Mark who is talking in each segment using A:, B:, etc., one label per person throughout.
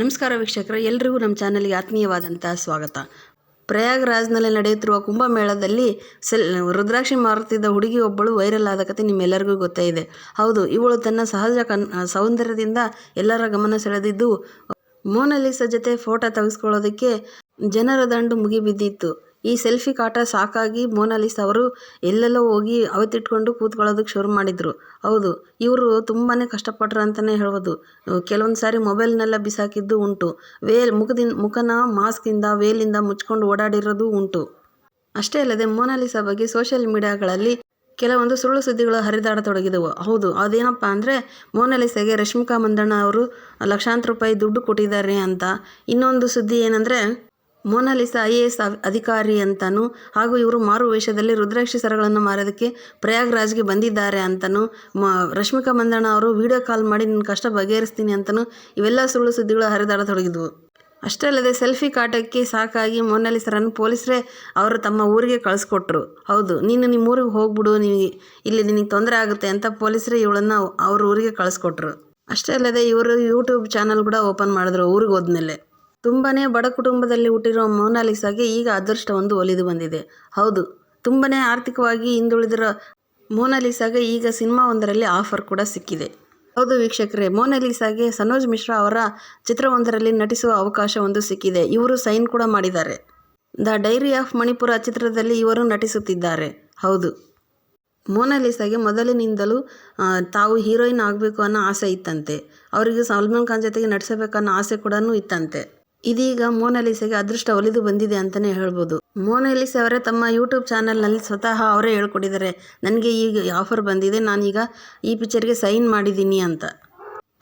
A: ನಮಸ್ಕಾರ ವೀಕ್ಷಕರೇ, ಎಲ್ರಿಗೂ ನಮ್ಮ ಚಾನಲ್ಗೆ ಆತ್ಮೀಯವಾದಂತಹ ಸ್ವಾಗತ. ಪ್ರಯಾಗ್ರಾಜ್ನಲ್ಲಿ ನಡೆಯುತ್ತಿರುವ ಕುಂಭಮೇಳದಲ್ಲಿ ಸೆಲ್, ರುದ್ರಾಕ್ಷಿ ಮಾರುತ್ತಿದ್ದ ಹುಡುಗಿ ಒಬ್ಬಳು ವೈರಲ್ ಆದ ಕತೆ ನಿಮ್ಮೆಲ್ಲರಿಗೂ ಗೊತ್ತೇ ಇದೆ. ಹೌದು, ಇವಳು ತನ್ನ ಸಹಜ ಕನ್, ಸೌಂದರ್ಯದಿಂದ ಎಲ್ಲರ ಗಮನ ಸೆಳೆದಿದ್ದು, ಮೋನಾಲಿಸಾ ಜೊತೆ ಫೋಟೋ ತೆಗೆಸ್ಕೊಳ್ಳೋದಕ್ಕೆ ಜನರ ದಂಡು ಮುಗಿಬಿದ್ದಿತ್ತು. ಈ ಸೆಲ್ಫಿ ಕಾಟ ಸಾಕಾಗಿ ಮೋನಾಲಿಸಾ ಅವರು ಎಲ್ಲೆಲ್ಲೋ ಹೋಗಿ ಅವತ್ತಿಟ್ಕೊಂಡು ಕೂತ್ಕೊಳ್ಳೋದಕ್ಕೆ ಶುರು ಮಾಡಿದರು. ಹೌದು, ಇವರು ತುಂಬಾ ಕಷ್ಟಪಟ್ರು ಅಂತಲೇ ಹೇಳ್ಬೋದು. ಕೆಲವೊಂದು ಸಾರಿ ಮೊಬೈಲ್ನೆಲ್ಲ ಬಿಸಾಕಿದ್ದು ಉಂಟು. ವೇಲ್ ಮುಖದಿಂದ ಮುಖನ ಮಾಸ್ಕಿಂದ ವೇಲಿಂದ ಮುಚ್ಕೊಂಡು ಓಡಾಡಿರೋದು ಉಂಟು. ಅಷ್ಟೇ ಅಲ್ಲದೆ ಮೋನಾಲಿಸಾ ಬಗ್ಗೆ ಸೋಷಿಯಲ್ ಮೀಡಿಯಾಗಳಲ್ಲಿ ಕೆಲವೊಂದು ಸುಳ್ಳು ಸುದ್ದಿಗಳು ಹರಿದಾಡತೊಡಗಿದವು. ಹೌದು, ಅದೇನಪ್ಪ ಅಂದರೆ ಮೋನಾಲಿಸಾಗೆ ರಶ್ಮಿಕಾ ಮಂದಣ್ಣ ಅವರು ಲಕ್ಷಾಂತರ ರೂಪಾಯಿ ದುಡ್ಡು ಕೊಟ್ಟಿದ್ದಾರೆ ಅಂತ. ಇನ್ನೊಂದು ಸುದ್ದಿ ಏನಂದರೆ ಮೋನಾಲಿಸಾ ಐ ಎ ಎಸ್ ಅಧಿಕಾರಿ ಅಂತಲೂ ಹಾಗೂ ಇವರು ಮಾರು ವೇಷದಲ್ಲಿ ರುದ್ರಾಕ್ಷಿ ಸರಗಳನ್ನು ಮಾರೋದಕ್ಕೆ ಪ್ರಯಾಗ್ರಾಜ್ಗೆ ಬಂದಿದ್ದಾರೆ ಅಂತಲೂ ಮ, ರಶ್ಮಿಕಾ ಮಂದಣ್ಣ ಅವರು ವಿಡಿಯೋ ಕಾಲ್ ಮಾಡಿ ನಿನ್ನ ಕಷ್ಟ ಬಗೆಹರಿಸ್ತೀನಿ ಅಂತಲೂ ಇವೆಲ್ಲ ಸುಳ್ಳು ಸುದ್ದಿಗಳು ಹರಿದಾಡತೊಡಗಿದ್ವು ಅಷ್ಟೇ ಅಲ್ಲದೆ ಸೆಲ್ಫಿ ಕಾಟಕ್ಕೆ ಸಾಕಾಗಿ ಮೋನಾಲಿಸರನ್ನು ಪೊಲೀಸರೇ ಅವರು ತಮ್ಮ ಊರಿಗೆ ಕಳಿಸ್ಕೊಟ್ರು. ಹೌದು, ನೀನು ನಿಮ್ಮ ಊರಿಗೆ ಹೋಗ್ಬಿಡು ನಿಮಗೆ ಇಲ್ಲಿ ನಿನಗೆ ತೊಂದರೆ ಆಗುತ್ತೆ ಅಂತ ಪೊಲೀಸರೇ ಇವಳನ್ನು ಅವ್ರ ಊರಿಗೆ ಕಳಿಸ್ಕೊಟ್ರು. ಅಷ್ಟೇ ಅಲ್ಲದೆ ಇವರು ಯೂಟ್ಯೂಬ್ ಚಾನಲ್ ಕೂಡ ಓಪನ್ ಮಾಡಿದ್ರು ಊರಿಗೆ ಹೋದ್ಮೇಲೆ. ತುಂಬಾ ಬಡ ಕುಟುಂಬದಲ್ಲಿ ಹುಟ್ಟಿರೋ ಮೋನಾಲಿಸಾಗೆ ಈಗ ಅದೃಷ್ಟ ಒಂದು ಒಲಿದು ಬಂದಿದೆ. ಹೌದು, ತುಂಬನೇ ಆರ್ಥಿಕವಾಗಿ ಹಿಂದುಳಿದಿರೋ ಮೋನಾಲಿಸಾಗೆ ಈಗ ಸಿನಿಮಾ ಒಂದರಲ್ಲಿ ಆಫರ್ ಕೂಡ ಸಿಕ್ಕಿದೆ. ಹೌದು ವೀಕ್ಷಕರೇ, ಮೋನಾಲಿಸಾಗೆ ಸನೋಜ್ ಮಿಶ್ರಾ ಅವರ ಚಿತ್ರವೊಂದರಲ್ಲಿ ನಟಿಸುವ ಅವಕಾಶ ಒಂದು ಸಿಕ್ಕಿದೆ. ಇವರು ಸೈನ್ ಕೂಡ ಮಾಡಿದ್ದಾರೆ. ದ ಡೈರಿ ಆಫ್ ಮಣಿಪುರ ಚಿತ್ರದಲ್ಲಿ ಇವರು ನಟಿಸುತ್ತಿದ್ದಾರೆ. ಹೌದು, ಮೋನಾಲಿಸಾಗೆ ಮೊದಲಿನಿಂದಲೂ ತಾವು ಹೀರೋಯಿನ್ ಆಗಬೇಕು ಅನ್ನೋ ಆಸೆ ಇತ್ತಂತೆ. ಅವರಿಗೆ ಸಲ್ಮಾನ್ ಖಾನ್ ಜೊತೆಗೆ ನಟಿಸಬೇಕನ್ನೋ ಆಸೆ ಕೂಡ ಇತ್ತಂತೆ. ಇದೀಗ ಮೋನಾಲಿಸಾಗೆ ಅದೃಷ್ಟ ಒಲಿದು ಬಂದಿದೆ ಅಂತಲೇ ಹೇಳ್ಬೋದು. ಮೋನಾಲಿಸ ಅವರೇ ತಮ್ಮ ಯೂಟ್ಯೂಬ್ ಚಾನಲ್ನಲ್ಲಿ ಸ್ವತಃ ಅವರೇ ಹೇಳ್ಕೊಟ್ಟಿದ್ದಾರೆ, ನನಗೆ ಈಗ ಆಫರ್ ಬಂದಿದೆ, ನಾನೀಗ ಈ ಪಿಕ್ಚರ್ಗೆ ಸೈನ್ ಮಾಡಿದ್ದೀನಿ ಅಂತ.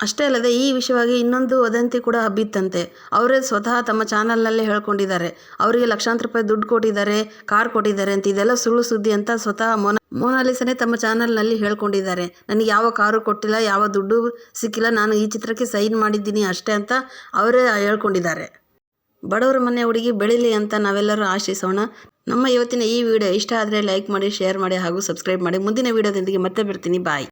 A: ಅಷ್ಟೇ ಅಲ್ಲದೆ ಈ ವಿಷಯವಾಗಿ ಇನ್ನೊಂದು ವದಂತಿ ಕೂಡ ಹಬ್ಬಿತ್ತಂತೆ. ಅವರೇ ಸ್ವತಃ ತಮ್ಮ ಚಾನಲ್ನಲ್ಲೇ ಹೇಳ್ಕೊಂಡಿದ್ದಾರೆ. ಅವರಿಗೆ ಲಕ್ಷಾಂತರ ರೂಪಾಯಿ ದುಡ್ಡು ಕೊಟ್ಟಿದ್ದಾರೆ, ಕಾರ್ ಕೊಟ್ಟಿದ್ದಾರೆ ಅಂತ ಇದೆಲ್ಲ ಸುಳ್ಳು ಸುದ್ದಿ ಅಂತ ಸ್ವತಃ ಮೊನ ಮೋನಾಲಿಸನೇ ತಮ್ಮ ಚಾನಲ್ನಲ್ಲಿ ಹೇಳ್ಕೊಂಡಿದ್ದಾರೆ. ನನಗೆ ಯಾವ ಕಾರು ಕೊಟ್ಟಿಲ್ಲ, ಯಾವ ದುಡ್ಡು ಸಿಕ್ಕಿಲ್ಲ, ನಾನು ಈ ಚಿತ್ರಕ್ಕೆ ಸೈನ್ ಮಾಡಿದ್ದೀನಿ ಅಷ್ಟೇ ಅಂತ ಅವರೇ ಹೇಳ್ಕೊಂಡಿದ್ದಾರೆ. ಬಡವರ ಮನೆ ಹುಡುಗಿ ಬೆಳೀಲಿ ಅಂತ ನಾವೆಲ್ಲರೂ ಆಶಿಸೋಣ. ನಮ್ಮ ಇವತ್ತಿನ ಈ ವಿಡಿಯೋ ಇಷ್ಟ ಆದರೆ ಲೈಕ್ ಮಾಡಿ, ಶೇರ್ ಮಾಡಿ ಹಾಗೂ ಸಬ್ಸ್ಕ್ರೈಬ್ ಮಾಡಿ. ಮುಂದಿನ ವಿಡಿಯೋದೊಂದಿಗೆ ಮತ್ತೆ ಬರ್ತೀನಿ. ಬಾಯ್.